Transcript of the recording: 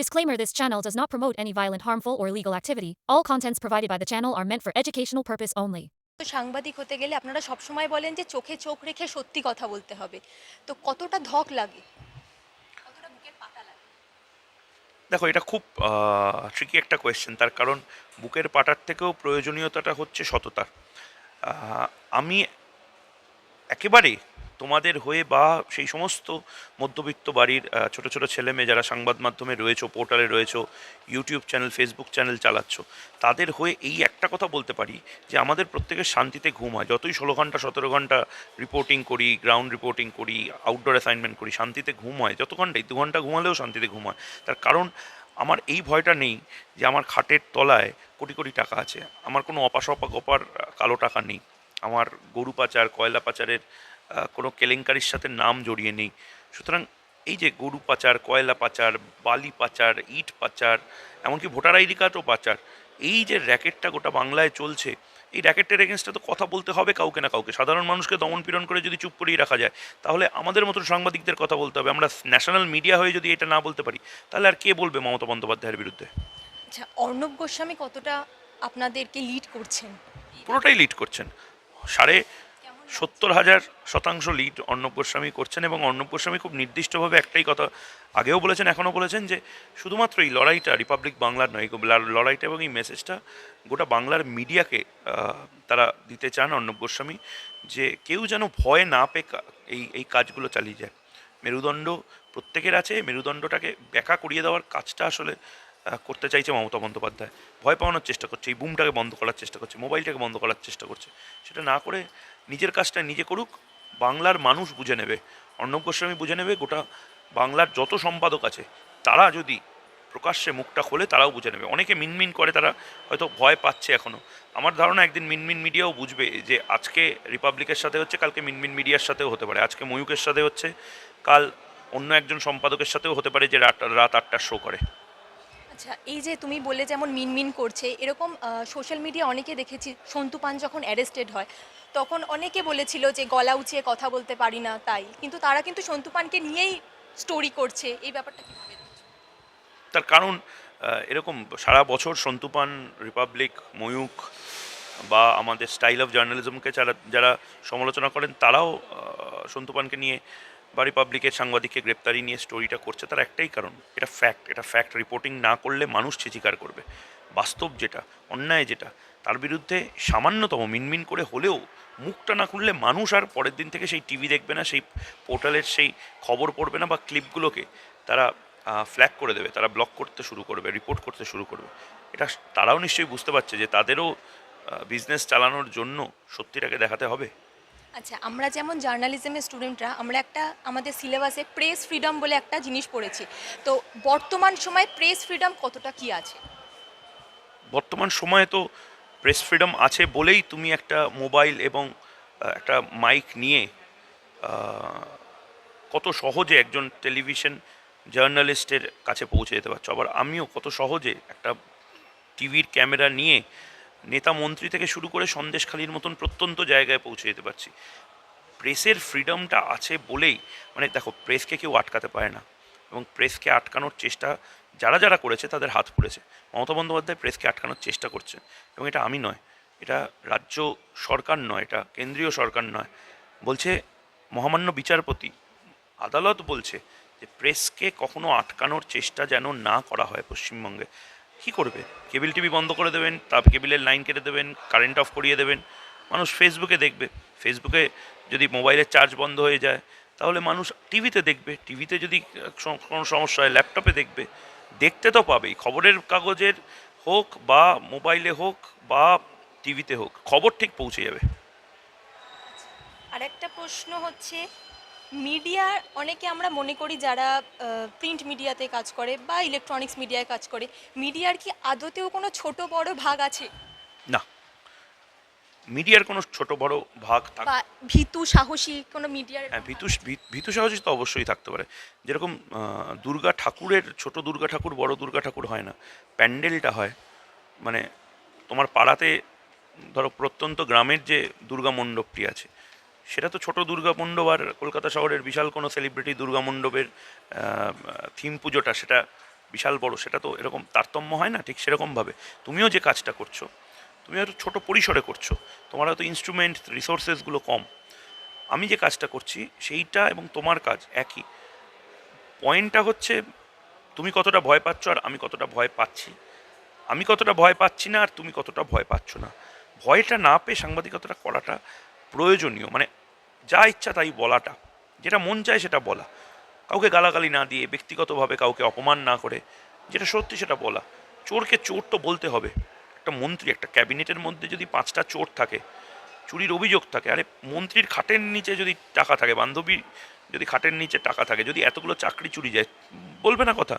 Disclaimer This channel does not promote any violent, harmful, or illegal activity. All contents provided by the channel are meant for educational purpose only. তো সাংবাদিক হতে গেলে আপনারা সবসময় বলেন যে চোখে চোখ রেখে সত্যি কথা বলতে হবে তো কতটা ধক লাগে কতটা বুকের পাটা লাগে দেখো এটা খুব ট্রিকি একটা কোয়েশ্চেন তার কারণ বুকের পাটার থেকেও প্রয়োজনীয়তাটা হচ্ছে সততার আমি একেবারে তোমাদের হয়ে বা সেই সমস্ত মধ্যবিত্ত বাড়ির ছোট ছোট ছেলে মেয়ে যারা সংবাদ মাধ্যমে রয়েছো, পোর্টালে রয়েছো, ইউটিউব চ্যানেল, ফেসবুক চ্যানেল চালাচ্ছ, তাদের হয়ে এই একটা কথা বলতে পারি যে আমাদের প্রত্যেকের শান্তিতে ঘুম হয়। যতই ষোলো ঘণ্টা, সতেরো ঘণ্টা রিপোর্টিং করি গ্রাউন্ড রিপোর্টিং করি আউটডোর অ্যাসাইনমেন্ট করি, শান্তিতে ঘুম হয়। যত ঘন্টাই, দু ঘণ্টা ঘুমালেও শান্তিতে ঘুম হয়। তার কারণ আমার এই ভয়টা নেই যে আমার খাটের তলায় কোটি কোটি টাকা আছে। আমার কোনো অপাসপা গোপার কালো টাকা নেই। আমার গরু পাচার, কয়লা পাচারের কোনো কেলেঙ্কারির সাথে নাম জড়িয়ে নেই। সুতরাং এই যে গরু পাচার কয়লা পাচার বালি পাচার ইট পাচার এমনকি ভোটার আইডি কার্ডও পাচার এই যে র্যাকেটটা গোটা বাংলায় চলছে এই র্যাকেটের এগেনস্টে তো কথা বলতে হবে কাউকে না কাউকে। সাধারণ মানুষকে দমন পীড়ন করে যদি চুপ করিয়ে রাখা যায় তাহলে আমাদের মতো সাংবাদিকদের কথা বলতে হবে। আমরা ন্যাশনাল মিডিয়া হয়ে যদি এটা না বলতে পারি তাহলে আর কে বলবে মমতা বন্দ্যোপাধ্যায়ের বিরুদ্ধে? আচ্ছা অর্ণব গোস্বামী কতটা আপনাদেরকে লিড করছেন? পুরোটাই লিড করছেন। সাড়ে সত্তর হাজার শতাংশ লিড অর্ণব গোস্বামী করছেন এবং অর্ণব গোস্বামী খুব নির্দিষ্টভাবে একটাই কথা আগেও বলেছেন, এখনও বলেছেন যে শুধুমাত্র এই লড়াইটা রিপাবলিক বাংলার নয় লড়াইটা এবং এই মেসেজটা গোটা বাংলার মিডিয়াকে তারা দিতে চান অর্ণব গোস্বামী যে কেউ যেন ভয় না পেয়ে এই এই কাজগুলো চালিয়ে যায়। মেরুদণ্ড প্রত্যেকের আছে, মেরুদণ্ডটাকে ব্যাখ্যা করিয়ে দেওয়ার কাজটা আসলে করতে চাইছে মমতা বন্দ্যোপাধ্যায়। ভয় পাওয়ানোর চেষ্টা করছে, এই বুমটাকে বন্ধ করার চেষ্টা করছে, মোবাইলটাকে বন্ধ করার চেষ্টা করছে। সেটা না করে নিজের কাজটা নিজে করুক, বাংলার মানুষ বুঝে নেবে, অর্ণব গোস্বামী বুঝে নেবে, গোটা বাংলার যত সম্পাদক আছে, তারা যদি প্রকাশ্যে মুখটা খোলে, তারাও বুঝে নেবে। অনেকে মিনমিন করে, তারা হয়তো ভয় পাচ্ছে এখনও আমার ধারণা একদিন মিনমিন মিডিয়াও বুঝবে যে, আজকে রিপাবলিকের সাথে হচ্ছে, কালকে মিনমিন মিডিয়ার সাথেও হতে পারে। আজকে ময়ূকের সাথে হচ্ছে, কাল অন্য একজন সম্পাদকের সাথেও হতে পারে যে, রাত রাত আটটার শো করে। আচ্ছা এই যে তুমি বললে যেমন মিনমিন করছে, এরকম সোশ্যাল মিডিয়া অনেকে দেখেছি, সন্তু পান যখন অ্যারেস্টেড হয়, তখন অনেকে বলেছিল যে গলা উঁচিয়ে কথা বলতে পারি না তাই, কিন্তু তারা কিন্তু সন্তু পানকে নিয়েই স্টোরি করছে, এই ব্যাপারটা তার কারণ এরকম সারা বছর সন্তুপান রিপাবলিক ময়ূক বা আমাদের স্টাইল অফ জার্নালিজমকে যারা যারা সমালোচনা করেন, তারাও সন্তুপানকে নিয়ে বা রিপাবলিকের সাংবাদিককে গ্রেপ্তারি নিয়ে স্টোরিটা করছে, তার একটাই কারণ, এটা ফ্যাক্ট এটা ফ্যাক্ট রিপোর্টিং না করলে মানুষ চিচিকার করবে। বাস্তব যেটা, অন্যায় যেটা, তার বিরুদ্ধে সামান্যতম মিনমিন করে হলেও মুখটা না খুললে মানুষ আর পরের দিন থেকে সেই টিভি দেখবে না, সেই পোর্টালের সেই খবর পড়বে না বা ক্লিপগুলোকে তারা ফ্ল্যাগ করে দেবে, তারা ব্লক করতে শুরু করবে রিপোর্ট করতে শুরু করবে। এটা তারাও নিশ্চয়ই বুঝতে পারছে যে তাদেরও বিজনেস চালানোর জন্য সত্যিটাকে দেখাতে হবে। আচ্ছা আমরা যেমন জার্নালিজমের স্টুডেন্টরা, আমরা একটা আমাদের সিলেবাসে প্রেস ফ্রিডম বলে একটা জিনিস পড়েছি। তো বর্তমান সময়ে প্রেস ফ্রিডম কতটা কি আছে? বর্তমান সময়ে তো প্রেস ফ্রিডম আছে বলেই তুমি একটা মোবাইল এবং একটা মাইক নিয়ে কত সহজে একজন টেলিভিশন জার্নালিস্টের কাছে পৌঁছে যেতে পারছ। আবার আমিও কত সহজে একটা টিভির ক্যামেরা নিয়ে নেতা মন্ত্রী থেকে শুরু করে সন্দেশখালির মতন প্রত্যন্ত জায়গায় পৌঁছে যেতে পারছি। প্রেসের ফ্রিডমটা আছে বলেই মানে দেখো, প্রেসকে কেউ আটকাতে পারে না এবং প্রেসকে আটকানোর চেষ্টা যারা যারা করেছে তাদের হাত পড়েছে। মমতা বন্দ্যোপাধ্যায় প্রেসকে আটকানোর চেষ্টা করছে এবং এটা আমি নয়, এটা রাজ্য সরকার নয়, এটা কেন্দ্রীয় সরকার নয়। বলছে মহামান্য বিচারপতি, আদালত বলছে যে প্রেসকে কখনো আটকানোর চেষ্টা যেন না করা হয় পশ্চিমবঙ্গে। কী করবে? কেবিল টিভি বন্ধ করে দেবেন, তার কেবিলের লাইন কেটে দেবেন, কারেন্ট অফ করিয়ে দেবেন। মানুষ ফেসবুকে দেখবে। ফেসবুকে যদি মোবাইলের চার্জ বন্ধ হয়ে যায়, তাহলে মানুষ টিভিতে দেখবে। টিভিতে যদি কোনো সমস্যা হয়, ল্যাপটপে দেখবে। দেখতে তো পাবেই। খবরের কাগজের হোক বা মোবাইলে হোক বা টিভিতে হোক, খবর ঠিক পৌঁছে যাবে। আর একটা প্রশ্ন হচ্ছে মিডিয়ার অনেকে আমরা মনে করি যারা প্রিন্ট মিডিয়াতে কাজ করে বা ইলেকট্রনিক্স মিডিয়ায় কাজ করে মিডিয়ার কি আদতেও কোনো ছোট বড় ভাগ আছে? না। মিডিয়ার কোনো ছোট বড় ভাগ থাকে ভীতু সাহসী কোনো মিডিয়ার হ্যাঁ ভীতু ভীতু সাহসী তো অবশ্যই থাকতে পারে। যেরকম দুর্গা ঠাকুরের ছোট দুর্গা ঠাকুর বড় দুর্গা ঠাকুর হয় না। প্যান্ডেলটা হয়। মানে তোমার পাড়াতে ধরো প্রত্যন্ত গ্রামের যে দুর্গা মণ্ডপটি আছে সেটা তো ছোট দুর্গা মণ্ডপ আর কলকাতা শহরের বিশাল কোনো সেলিব্রিটি দুর্গা মণ্ডপের থিম পুজোটা সেটা বিশাল বড়, সেটা তো এরকম তারতম্য হয় না? ঠিক সেরকমভাবে। তুমিও যে কাজটা করছ, তুমি হয়তো ছোট পরিসরে করছ, তোমার হয়তো ইনস্ট্রুমেন্ট রিসোর্সেসগুলো কম। আমি যে কাজটা করছি সেইটা এবং তোমার কাজ একই। পয়েন্টটা হচ্ছে তুমি কতটা ভয় পাচ্ছ আর আমি কতটা ভয় পাচ্ছি। আমি কতটা ভয় পাচ্ছি না আর তুমি কতটা ভয় পাচ্ছ না। ভয়টা না পেয়ে সাংবাদিকতাটা করাটা প্রয়োজনীয়। মানে যা ইচ্ছা তাই বলাটা। যেটা মন চায় সেটা বলা। কাউকে গালাগালি না দিয়ে, ব্যক্তিগতভাবে কাউকে অপমান না করে, যেটা সত্যি সেটা বলা। চোরকে চোর তো বলতে হবে। একটা মন্ত্রী, একটা ক্যাবিনেটের মধ্যে যদি পাঁচটা চোর থাকে, চুরির অভিযোগ থাকে, আরে মন্ত্রীর খাটের নিচে যদি টাকা থাকে বান্ধবী যদি খাটের নিচে টাকা থাকে, যদি এতগুলো চাকরি চুরি যায়, বলবে না কথা।